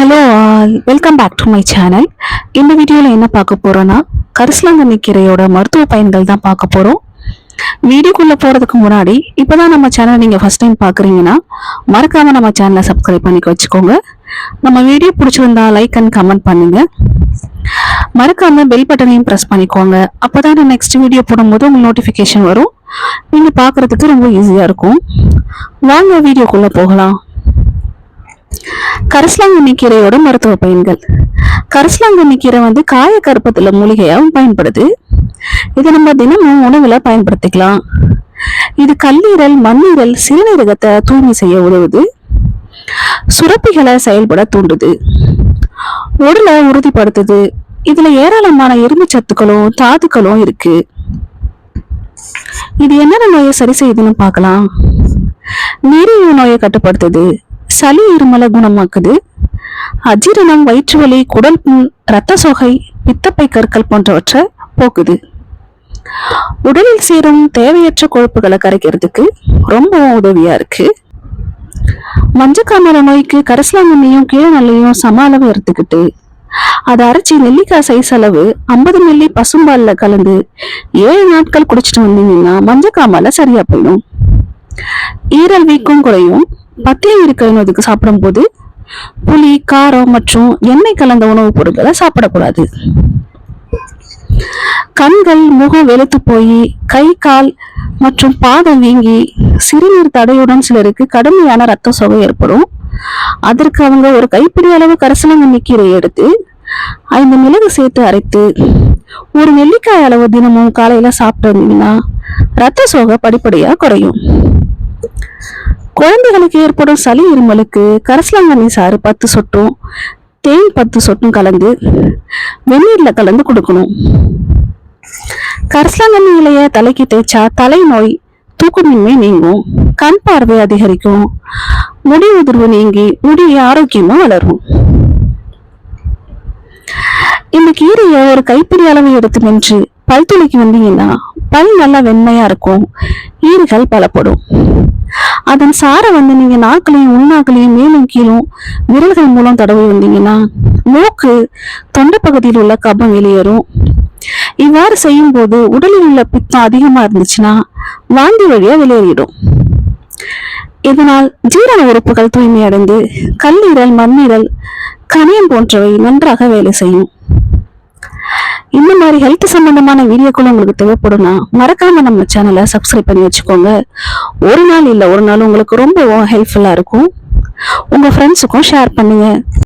Hello all. Welcome back to my channel இந்த வீடியோவில் என்ன பார்க்க போகிறோன்னா கரிசலாங்கண்ணி கீரையோட மருத்துவ பயன்கள் தான் பார்க்க போகிறோம் வீடியோக்குள்ளே போகிறதுக்கு முன்னாடி இப்போ தான் நம்ம சேனலை நீங்கள் ஃபஸ்ட் டைம் பார்க்குறீங்கன்னா மறக்காமல் நம்ம சேனலை சப்ஸ்கிரைப் பண்ணிக்க வச்சுக்கோங்க. நம்ம வீடியோ பிடிச்சிருந்தா லைக் அண்ட் கமெண்ட் பண்ணுங்கள் மறக்காமல் பெல் பட்டனையும் ப்ரெஸ் பண்ணிக்கோங்க. அப்போ தான் நான் நெக்ஸ்ட் வீடியோ போடும்போது உங்களுக்கு நோட்டிஃபிகேஷன் வரும். நீங்கள் பார்க்குறதுக்கு ரொம்ப ஈஸியாக இருக்கும். வாங்க வீடியோக்குள்ளே போகலாம். கரிசலாங்கண்ணி கீரையோட மருத்துவ பயன்கள். கரிசலாங்கண்ணி கீரை வந்து காய கருப்பத்துல மூலிகையாகவும் பயன்படுது. இதை நம்ம தினமும் உணவுல பயன்படுத்திக்கலாம். இது கல்லீரல் மண்ணீரல் சிறுநீரகத்தை தூய்மை செய்ய உதவுது. சுரப்பிகளை செயல்பட தூண்டுது. உடலை உறுதிப்படுத்துது. இதுல ஏராளமான இரும்பு சத்துக்களும் தாதுக்களும் இருக்கு. இது என்னென்ன நோயை சரி செய்யுதுன்னு பார்க்கலாம். நீரிழிவு நோயை கட்டுப்படுத்துது. சளி இருமலை குணமாக்குது. அஜீரணம் வயிற்று வலி குடல் இரத்த சோகை பித்தப்பை கற்கள் போன்றவற்றை போக்குது. உடலில் சேரும் தேவையற்ற கொழுப்புகளை கரைக்கிறதுக்கு ரொம்பவும் உதவியா இருக்கு. மஞ்சக்காமர நோய்க்கு கரிசலாங்கண்ணியும் கீழநல்லையும் சம அளவு எடுத்துக்கிட்டு அதை அரைச்சி நெல்லிக்காய் சைஸ் அளவு ஐம்பது மில்லி பசும்பால்ல கலந்து ஏழு நாட்கள் குடிச்சிட்டு வந்தீங்கன்னா மஞ்சக்காமல சரியா போயிடும். ஈரல் வீக்கம் குறையும். பத்தியம் இருக்க சாப்பிடும்போது புளி காரம் மற்றும் எண்ணெய் கலந்த உணவுப் பொருட்களை சாப்பிடக்கூடாது. கண்கள் முகம் வெளுத்து போய் கை கால் மற்றும் பாதம் வீங்கி சிறுநீர் தடையுடன் சிலருக்கு கடுமையான ரத்த சோகை ஏற்படும். அதற்கு அவங்க ஒரு கைப்பிடி அளவு கரிசலாங்கண்ணி கீரை எடுத்து ஐந்து மிளகு சேர்த்து அரைத்து ஒரு நெல்லிக்காய் அளவு தினமும் காலையில சாப்பிட்டு வந்தீங்கன்னா ரத்த சோகை படிப்படியா குறையும். குழந்தைகளுக்கு ஏற்படும் சளி இருமலுக்கு கரசலாங்கண்ணி சாறு பத்து சொட்டும் தேன் பத்து சொட்டும் கலந்து வெந்நீரில் கலந்து கொடுக்கணும். கரசலாங்கண்ணி இலைய தலைக்கு தேய்ச்சா தலை நோய் தூக்கமின்மை நீங்கும் கண் பார்வை அதிகரிக்கும் முடி உதிர்வு நீங்கி முடி ஆரோக்கியமா வளரும். இந்த கீரையை ஒரு கைப்பிடி அளவு எடுத்து நின்று பல் துளிக்கு வந்தீங்கன்னா பல் நல்லா வெண்மையா இருக்கும் ஈறுகள் பலப்படும். அதன் சாரை வந்து நீங்க நாக்களையும் உள்நாக்களையும் மேலும் கீழும் விரல்கள் மூலம் தடவி வந்தீங்கன்னா மூக்கு தொண்டை பகுதியில் உள்ள கபம் வெளியேறும். இவ்வாறு செய்யும் போது உடலில் உள்ள பித்தம் அதிகமா இருந்துச்சுன்னா வாந்தி வழியா வெளியேறிடும். இதனால் ஜீரண உறுப்புகள் தூய்மையடைந்து கல்லீரல் மண்ணீரல் கனியம் போன்றவை நன்றாக வேலை செய்யும். இந்த மாதிரி ஹெல்த் சம்பந்தமான வீடியோக்கள் உங்களுக்கு தேவைப்படும்னா மறக்காம நம்ம சேனலை சப்ஸ்கிரைப் பண்ணி வச்சுக்கோங்க. ஒரு நாள் இல்லை ஒரு நாள் உங்களுக்கு ரொம்ப ஹெல்ப்ஃபுல்லாக இருக்கும். உங்க ஃப்ரெண்ட்ஸுக்கும் ஷேர் பண்ணுங்க.